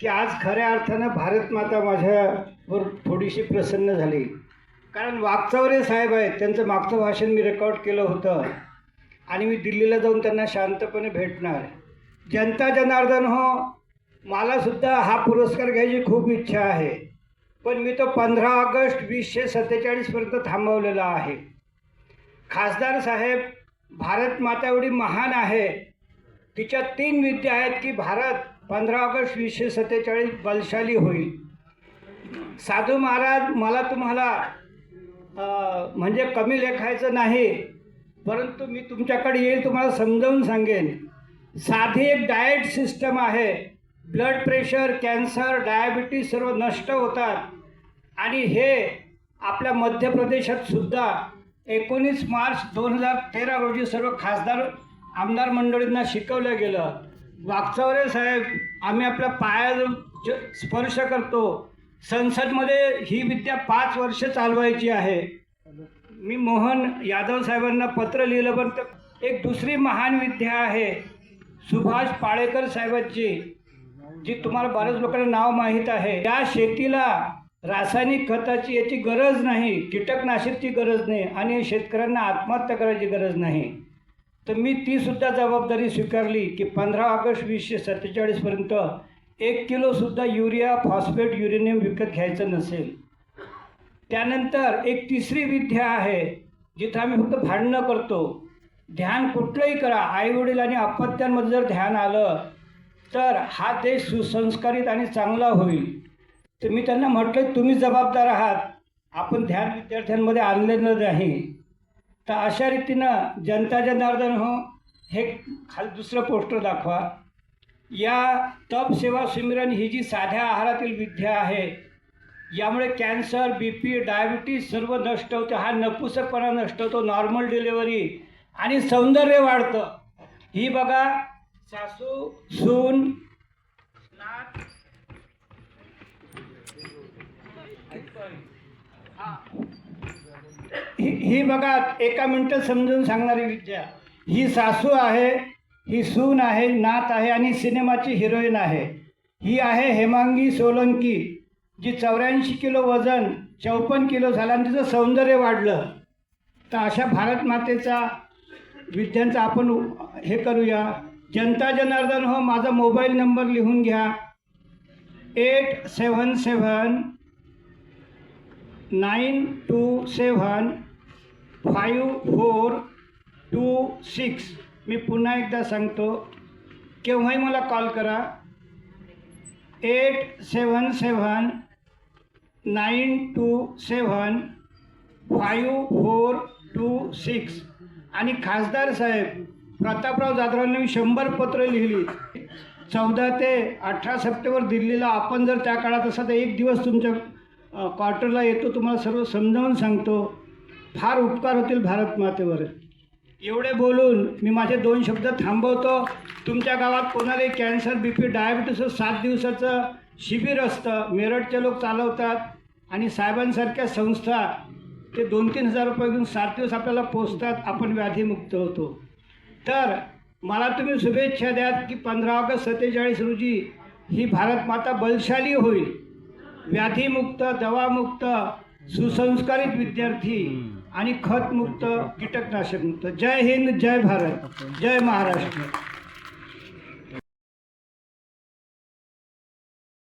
की आज खऱ्या अर्थानं भारत माता माझ्यावर थोडीशी प्रसन्न झाली. कारण वागचौरे साहेब आहेत त्यांचं मागचं भाषण मी रेकॉर्ड केलं होतं. आणि मी दिल्लीला जाऊन त्यांना शांतपणे भेटणार. जनता जनार्दन हो मलासुद्धा हा पुरस्कार घ्यायची खूप इच्छा आहे. पण मी तो पंधरा ऑगस्ट वीसशे सत्तेचाळीसपर्यंत थांबवलेला आहे. खासदार साहेब भारत माता एवढी महान आहे. तिच्या तीन विद्या आहेत की भारत पंधरा ऑगस्ट वीसशे सत्तेचाळीस बलशाली होईल. साधू महाराज मला तुम्हाला म्हणजे कमी लेखायचं नाही परंतु मी तुमच्याकडे येईल तुम्हाला समजावून सांगेन. साधी एक डाएट सिस्टम आहे. ब्लड प्रेशर कॅन्सर डायबिटीस सर्व नष्ट होतात. आणि हे आपल्या मध्य प्रदेशात सुद्धा एकोणीस मार्च दोन हजार तेरा रोजी सर्व खासदार आमदार मंडळींना शिकवलं गेलं. वागचौरे साहेब आम्ही आपल्या पाया स्पर्श करतो संसदमध्ये ही विद्या पाच वर्ष चालवायची आहे. मी मोहन यादव साहेबांना पत्र लिहिलं पण एक दुसरी महान विद्या आहे सुभाष पाळेकर साहेबांची जी तुम्हाला बऱ्याच लोकांना नाव माहीत आहे. या शेतीला रासायनिक खताची याची गरज नाही कीटकनाशकची गरज नाही आणि शेतकऱ्यांना आत्महत्या करायची गरज नाही. तर मी तीसुद्धा जबाबदारी स्वीकारली की पंधरा ऑगस्ट वीसशे सत्तेचाळीसपर्यंत एक किलोसुद्धा युरिया फॉस्फेट युरेनियम विकत घ्यायचं नसेल. त्यानंतर एक तिसरी विद्या आहे जिथं आम्ही फक्त भांडणं करतो. ध्यान कुठलंही करा आईवडील आणि अपत्यांमध्ये जर ध्यान आलं तर हा देश सुसंस्कारित आणि चांगला होईल. तर मी त्यांना म्हटलं तुम्ही जबाबदार आहात. आपण ध्यान विद्यार्थ्यांमध्ये आणलेलं नाही. तर अशा रीतीनं जनता जनार्दन हो हे खाली दुसरं पोस्टर दाखवा. या तप सेवा सुमिरन ही जी साध्या आहारातील विद्या आहे यामुळे कॅन्सर बी पी डायबिटीज सर्व नष्ट होते. हा नपुसकपणा नष्ट होतो नॉर्मल डिलेवरी आणि सौंदर्य वाढतं. ही बघा सासू सून हा. ही ही बघा एका मिनटं समजून सांगणारी विद्या. ही सासू आहे ही सून आहे नात आहे आणि सिनेमाची हिरोईन आहे. ही आहे हेमांगी सोलंकी जी चौऱ्याऐंशी किलो वजन चौपन्न किलो झालं आणि तिचं सौंदर्य वाढलं. तर अशा भारत मातेचा विद्यांचा आपण हे करूया. जनता जनार्दन हो माझा मोबाईल नंबर लिहून घ्या. Eight seven seven nine two seven five four two six मी पुन्हा एकदा सांगतो. केव्हाही मला कॉल करा. Eight seven seven nine two seven five four two six. आणि खासदार साहेब प्रतापराव जाधवांनी मी शंभर पत्र लिहिली. चौदा ते अठरा सप्टेंबर दिल्लीला आपण जर त्या काळात असा तर एक दिवस तुमच्या क्वार्टरला येतो तुम्हाला सर्व समजावून सांगतो. फार उपकार होतील भारत मातेवर. एवढे बोलून मी माझे दोन शब्द थांबवतो. तुमच्या गावात कोणालाही कॅन्सर बी पी डायबिटीस सात दिवसाचं शिबिर असतं. मेरठचे लोक चालवतात आणि साहेबांसारख्या संस्था ते दोन तीन हजार रुपये घेऊन सात दिवस आपल्याला पोचतात आपण व्याधीमुक्त होतो. तर मला तुम्ही शुभेच्छा द्या की पंधरा ऑगस्ट सत्तेचाळीस रोजी ही भारत माता बलशाली होईल. व्याधीमुक्त दवामुक्त सुसंस्कारित विद्यार्थी आणि खतमुक्त कीटकनाशकमुक्त. जय हिंद जय भारत जय महाराष्ट्र.